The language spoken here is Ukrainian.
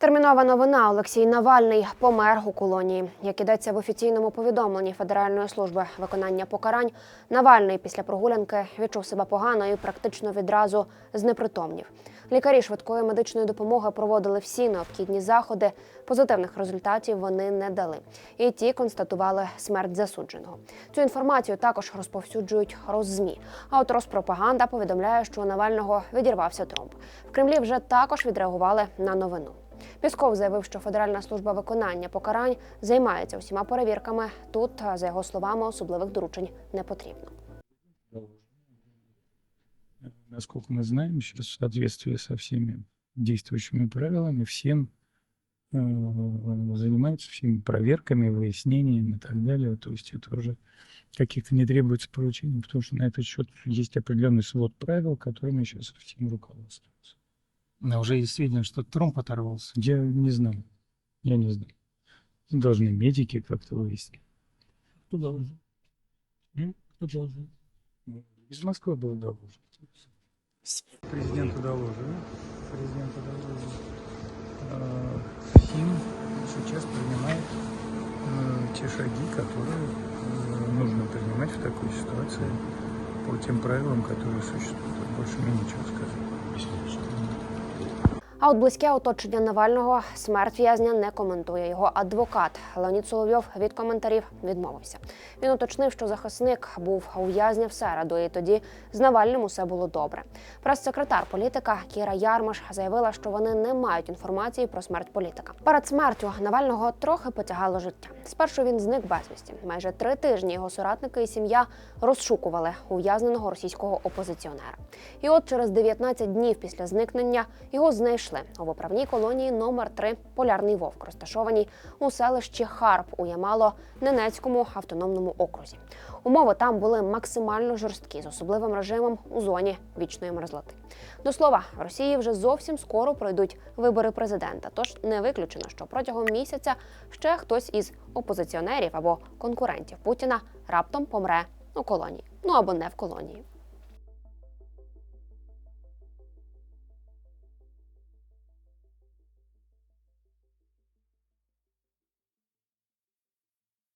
Термінова новина Олексій Навальний помер у колонії. Як ідеться в офіційному повідомленні Федеральної служби виконання покарань, Навальний після прогулянки відчув себе погано і практично відразу знепритомнів. Лікарі швидкої медичної допомоги проводили всі необхідні заходи. Позитивних результатів вони не дали. І ті констатували смерть засудженого. Цю інформацію також розповсюджують Роззмі. А от Розпропаганда повідомляє, що Навального відірвався тромб. В Кремлі вже також відреагували на новину. Пісков заявив, що Федеральна служба виконання покарань займається усіма перевірками. Тут, за його словами, особливих доручень не потрібно. Насколько мы знаем, сейчас в соответствии со всеми действующими правилами, всем э, занимаются всеми проверками, выяснениями и так далее. То есть это уже каких-то не требуется поручений, потому что на этот счет есть определенный свод правил, которыми сейчас всем руководствуются. Но уже есть сведения, что тромб оторвался. Я не знаю. Я не знаю. Должны медики как-то выяснить. Кто должен? М? Кто должен? Из Москвы был доложен. Президенту доложили. Президенту доложили. Э, ФСИН сейчас принимает э, те шаги, которые э, нужно принимать в такой ситуации по тем правилам, которые существуют. Больше мне нечего сказать. А от близьке оточення Навального смерть в'язня не коментує. Його адвокат Леонід Соловйов від коментарів відмовився. Він уточнив, що захисник був у в'язня в середу, і тоді з Навальним усе було добре. Прес-секретар політика Кіра Ярмаш заявила, що вони не мають інформації про смерть політика. Перед смертю Навального трохи потягало життя. Спершу він зник безвісті. Майже три тижні його соратники і сім'я розшукували ув'язненого російського опозиціонера. І от через 19 днів після зникнення його знайшли у виправній колонії номер 3 Полярний Вовк, розташованій у селищі Харп у Ямало-Ненецькому автономному окрузі. Умови там були максимально жорсткі з особливим режимом у зоні вічної мерзлоти. До слова, в Росії вже зовсім скоро пройдуть вибори президента. Тож не виключено, що протягом місяця ще хтось із опозиціонерів або конкурентів Путіна раптом помре у колонії. Ну або не в колонії.